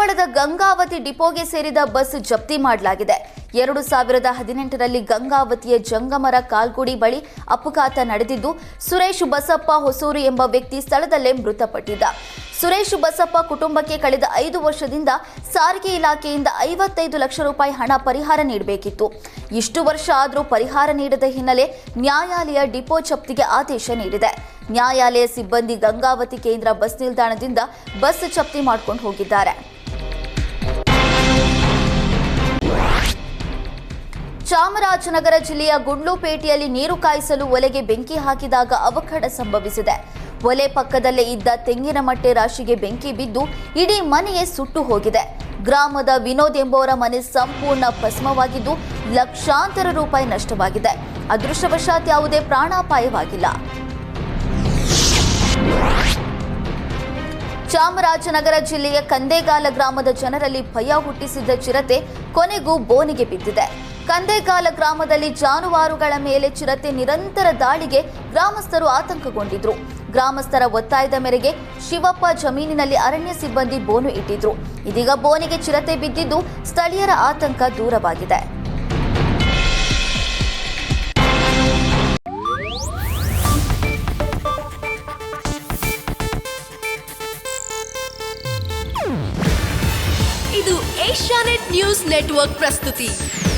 ಕೊಪ್ಪಳದ ಗಂಗಾವತಿ ಡಿಪೋಗೆ ಸೇರಿದ ಬಸ್ ಜಪ್ತಿ ಮಾಡಲಾಗಿದೆ. ಎರಡು ಸಾವಿರದ ಹದಿನೆಂಟರಲ್ಲಿ ಗಂಗಾವತಿಯ ಜಂಗಮರ ಕಾಲ್ಗುಡಿ ಬಳಿ ಅಪಘಾತ ನಡೆದಿದ್ದು, ಸುರೇಶ್ ಬಸಪ್ಪ ಹೊಸೂರು ಎಂಬ ವ್ಯಕ್ತಿ ಸ್ಥಳದಲ್ಲೇ ಮೃತಪಟ್ಟಿದ್ದ. ಸುರೇಶ್ ಬಸಪ್ಪ ಕುಟುಂಬಕ್ಕೆ ಕಳೆದ ಐದು ವರ್ಷದಿಂದ ಸಾರಿಗೆ ಇಲಾಖೆಯಿಂದ ಐವತ್ತೈದು ಲಕ್ಷ ರೂಪಾಯಿ ಹಣ ಪರಿಹಾರ ನೀಡಬೇಕಿತ್ತು. ಇಷ್ಟು ವರ್ಷ ಆದರೂ ಪರಿಹಾರ ನೀಡದ ಹಿನ್ನೆಲೆ ನ್ಯಾಯಾಲಯ ಡಿಪೋ ಜಪ್ತಿಗೆ ಆದೇಶ ನೀಡಿದೆ. ನ್ಯಾಯಾಲಯ ಸಿಬ್ಬಂದಿ ಗಂಗಾವತಿ ಕೇಂದ್ರ ಬಸ್ ನಿಲ್ದಾಣದಿಂದ ಬಸ್ ಜಪ್ತಿ ಮಾಡ್ಕೊಂಡು ಹೋಗಿದ್ದಾರೆ. ಚಾಮರಾಜನಗರ ಜಿಲ್ಲೆಯ ಗುಂಡ್ಲುಪೇಟೆಯಲ್ಲಿ ನೀರು ಕಾಯಿಸಲು ಒಲೆಗೆ ಬೆಂಕಿ ಹಾಕಿದಾಗ ಅವಘಡ ಸಂಭವಿಸಿದೆ. ಒಲೆ ಪಕ್ಕದಲ್ಲೇ ಇದ್ದ ತೆಂಗಿನ ಮಟ್ಟೆ ರಾಶಿಗೆ ಬೆಂಕಿ ಬಿದ್ದು ಇಡೀ ಮನೆಯೇ ಸುಟ್ಟು ಹೋಗಿದೆ. ಗ್ರಾಮದ ವಿನೋದ್ ಎಂಬುವರ ಮನೆ ಸಂಪೂರ್ಣ ಭಸ್ಮವಾಗಿದ್ದು ಲಕ್ಷಾಂತರ ರೂಪಾಯಿ ನಷ್ಟವಾಗಿದೆ. ಅದೃಷ್ಟವಶಾತ್ ಯಾವುದೇ ಪ್ರಾಣಾಪಾಯವಾಗಿಲ್ಲ. ಚಾಮರಾಜನಗರ ಜಿಲ್ಲೆಯ ಕಂದೇಗಾಲ ಗ್ರಾಮದ ಜನರಲ್ಲಿ ಭಯ ಹುಟ್ಟಿಸಿದ್ದ ಚಿರತೆ ಕೊನೆಗೂ ಬೋನಿಗೆ ಬಿದ್ದಿದೆ. ಕಂದೇಗಾಲ ಗ್ರಾಮದಲ್ಲಿ ಜಾನುವಾರುಗಳ ಮೇಲೆ ಚಿರತೆ ನಿರಂತರ ದಾಳಿಗೆ ಗ್ರಾಮಸ್ಥರು ಆತಂಕಗೊಂಡಿದ್ರು. ಗ್ರಾಮಸ್ಥರ ಒತ್ತಾಯದ ಮೇರೆಗೆ ಶಿವಪ್ಪ ಜಮೀನಿನಲ್ಲಿ ಅರಣ್ಯ ಸಿಬ್ಬಂದಿ ಬೋನು ಇಟ್ಟಿದ್ರು. ಇದೀಗ ಬೋನಿಗೆ ಚಿರತೆ ಬಿದ್ದಿದ್ದು ಸ್ಥಳೀಯರ ಆತಂಕ ದೂರವಾಗಿದೆ. ಇದು ಏಷ್ಯಾನೆಟ್ ನ್ಯೂಸ್ ನೆಟ್ವರ್ಕ್ ಪ್ರಸ್ತುತಿ.